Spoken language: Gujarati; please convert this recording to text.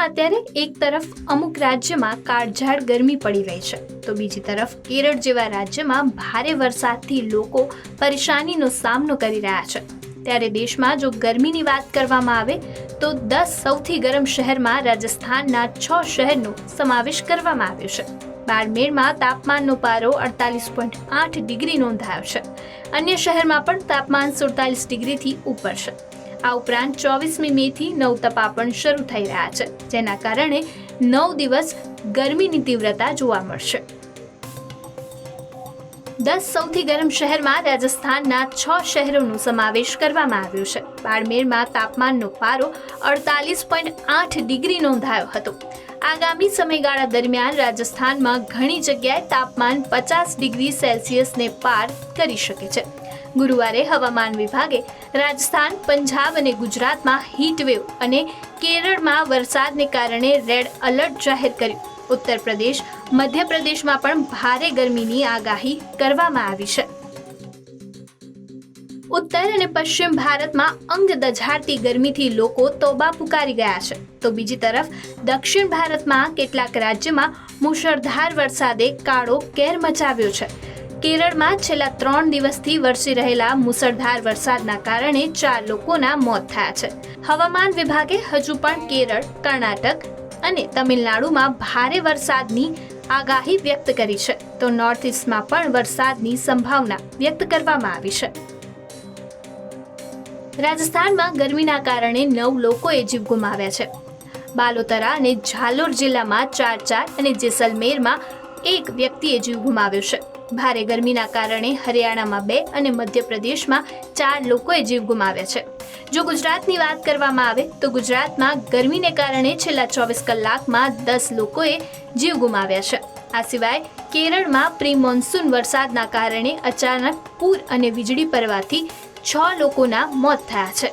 અત્યારે એક તરફ અમુક રાજ્યમાં કાળઝાળ ગરમી પડી રહી છે, તો બીજી તરફ કેરળ જેવા રાજ્યમાં ભારે વરસાદથી લોકો પરેશાનીનો સામનો કરી રહ્યા છે. ત્યારે દેશમાં જો ગરમીની વાત કરવામાં આવે, તો દસ સૌથી ગરમ શહેરમાં રાજસ્થાનના છ શહેરનો સમાવેશ કરવામાં આવ્યો છે. બાડમેરમાં તાપમાનનો પારો અડતાલીસ પોઈન્ટ આઠ ડિગ્રી નોંધાયો છે. અન્ય શહેરમાં પણ તાપમાન સુડતાલીસ ડિગ્રીથી ઉપર છે. આ ઉપરાંત ચોવીસમી મેથી નવ તપા પણ શરૂ થઈ રહ્યા છે, જેના કારણે નવ દિવસ ગરમીની તીવ્રતા જોવા મળશે. દસ સૌથી ગરમ શહેરમાં રાજસ્થાનના છ શહેરોનો સમાવેશ કરવામાં આવ્યો છે. બાડમેરમાં તાપમાનનો પારો અડતાલીસ પોઈન્ટ આઠ ડિગ્રી નોંધાયો હતો. આગામી સમયગાળા દરમિયાન રાજસ્થાનમાં ઘણી જગ્યાએ તાપમાન પચાસ ડિગ્રી સેલ્સિયસને પાર કરી શકે છે. ગુરુવારે હવામાન વિભાગે રાજસ્થાન, પંજાબ અને ગુજરાતમાં હીટવેવ અને કેરળમાં વરસાદને કારણે રેડ એલર્ટ જાહેર કર્યું. ઉત્તર પ્રદેશ મધ્યપ્રદેશમાં પણ ભારે ગરમીની આગાહી કરવામાં આવી છે. ઉત્તર અને પશ્ચિમ ભારતમાં અંગ દઝાડતી ગરમીથી લોકો તોબા પુકારી ગયા છે. તો બીજી તરફ, દક્ષિણ ભારતમાં કેટલાક રાજ્યમાં મુશળધાર વરસાદે કાળો કેર મચાવ્યો છે. કેરળમાં છેલ્લા ત્રણ દિવસથી વરસી રહેલા મુસળધાર વરસાદના કારણે ચાર લોકોના મોત થયા છે. હવામાન વિભાગે હજુ પણ કેરળ, કર્ણાટક અને તમિલનાડુમાં ભારે વરસાદની આગાહી વ્યક્ત કરી છે. તો નોર્થ ઇસ્ટમાં પણ વરસાદની સંભાવના વ્યક્ત કરવામાં આવી છે. રાજસ્થાનમાં ગરમીના કારણે નવ લોકોએ જીવ ગુમાવ્યા છે. બાલોતરા અને ઝાલોર જિલ્લામાં ચાર ચાર અને જેસલમેરમાં એક વ્યક્તિએ જીવ ગુમાવ્યો છે. ભારે ગરમીના કારણે હરિયાણામાં બે અને મધ્યપ્રદેશમાં ચાર લોકોએ જીવ ગુમાવ્યા છે. જો ગુજરાતની વાત કરવામાં આવે તો ગુજરાતમાં ગરમીને કારણે છેલ્લા ચોવીસ કલાકમાં દસ લોકોએ જીવ ગુમાવ્યા છે. આ સિવાય કેરળમાં પ્રી મોન્સૂન વરસાદના કારણે અચાનક પૂર અને વીજળી પડવાથી છ લોકોના મોત થયા છે.